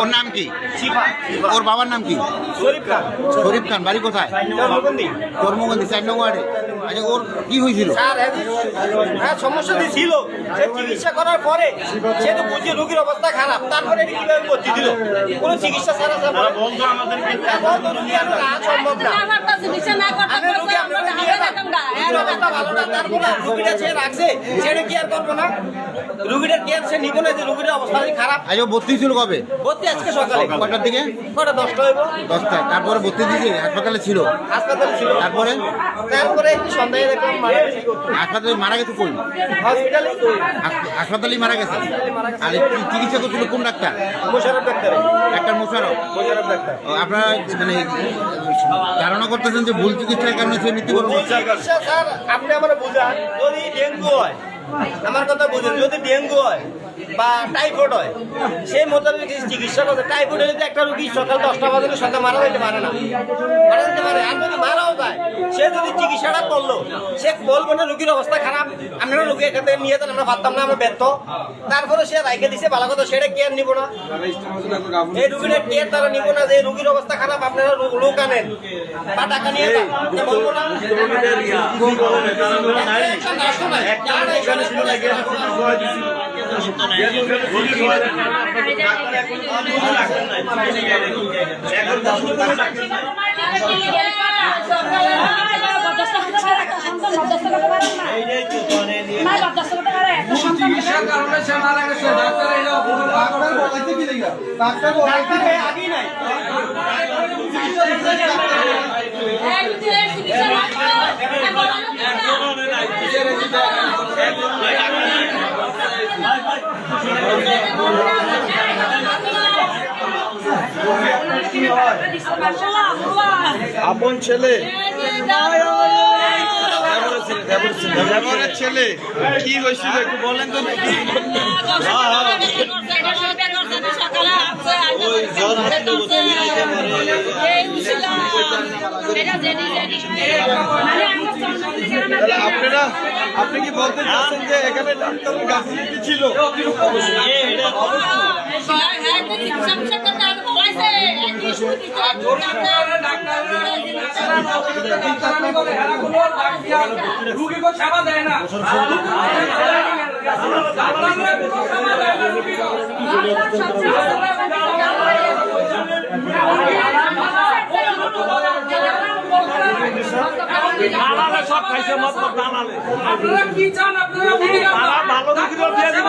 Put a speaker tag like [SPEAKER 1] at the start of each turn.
[SPEAKER 1] ওর নাম কি? ওর বাবার নাম কি? শরীফ খান। বাড়ি কোথায়? কর্মগঞ্জি চার ওয়ার্ডে। আচ্ছা ওর কি হয়েছিল?
[SPEAKER 2] হ্যাঁ সমস্যা তো ছিল। সে চিকিৎসা করার পরে সে তো বুঝে রোগীর অবস্থা খারাপ। তারপরে এটি কীভাবে ভর্তি দিল? কোনো চিকিৎসা ছাড়া সম্ভব না। আমি রোগী আপনারা নিয়ে যান। রোগীর অবস্থা ভালো না তারপরে রোগীটা সে রাখছে সেটা কি আর করব না? রোগীটার কেয়ার সে নিব না যে রোগীটার অবস্থা খারাপ।
[SPEAKER 1] ভর্তি ছিল কবে?
[SPEAKER 2] ভর্তি আজকে সকালে।
[SPEAKER 1] কটার দিকে?
[SPEAKER 2] কটা দশটা হইব।
[SPEAKER 1] দশটায় তারপরে ভর্তি দিয়েছে হাসপাতালে ছিল।
[SPEAKER 2] হাসপাতালে ছিল।
[SPEAKER 1] তারপরে?
[SPEAKER 2] তারপরে সন্ধ্যায় দেখলাম মারা গেছে।
[SPEAKER 1] হাসপাতালে মারা গেছে কই?
[SPEAKER 2] হসপিটালে
[SPEAKER 1] হাস- হাসপাতালেই মারা গেছে? আর চিকিৎসা করছিল কোন doctor?
[SPEAKER 2] Mosharraf doctor.
[SPEAKER 1] Doctor Mosharraf
[SPEAKER 2] Mosharraf doctor.
[SPEAKER 1] আপনারা মানে ধারণা করতেছেন যে ভুল চিকিৎসার কারণে সে মৃত্যুবরণ করছে?
[SPEAKER 2] স্যার আপনি আমার বুঝান। যদি ডেঙ্গু হয় আমার কথা বুঝেন। যদি ডেঙ্গু হয় বা টাইফয়েড হয় সেই মোতাবেক চিকিৎসা করছে টাইফয়েড হলে তো একটা রুগী সকাল দশটা বাজে সকাল মারা যেতে পারে না মারা যেতে পারে আর যদি মারাও যায় সে যদি চিকিৎসাটা করল সে বলব না রুগীর অবস্থা খারাপ আপনারা রুগী এখান থেকে নিয়ে যান আমরা পারতাম না আমরা ব্যর্থ তারপরে সে রাইখে দিছে ভালো কথা সেটা কেয়ার নিব না এই রুগীটা কেয়ার তারা নিব না যে রুগীর অবস্থা খারাপ আপনারা লোক আনেন বা টাকা নিয়ে যান বলব না একটা নাই।
[SPEAKER 3] ডাক্তার এটা ডাক্তার বলাইতে কি দেখা ডাক্তার বলাইতে
[SPEAKER 2] ডাক্তার আগেই নাই
[SPEAKER 3] আপন ছেলে? ছেলে। কি হয়েছিল একটু বলেন তো নাকি আপনারা আপনি কি বলতে চাচ্ছেন যে এখানে ডাক্তারের গাফিলতি ছিল?
[SPEAKER 4] রুগীকে সেবা দেয় না
[SPEAKER 5] দালালে সব খাইছে মতলব দালালে
[SPEAKER 4] আপনারা কি চান আপনারা
[SPEAKER 5] ভালো রুগীরা দিয়ে দিব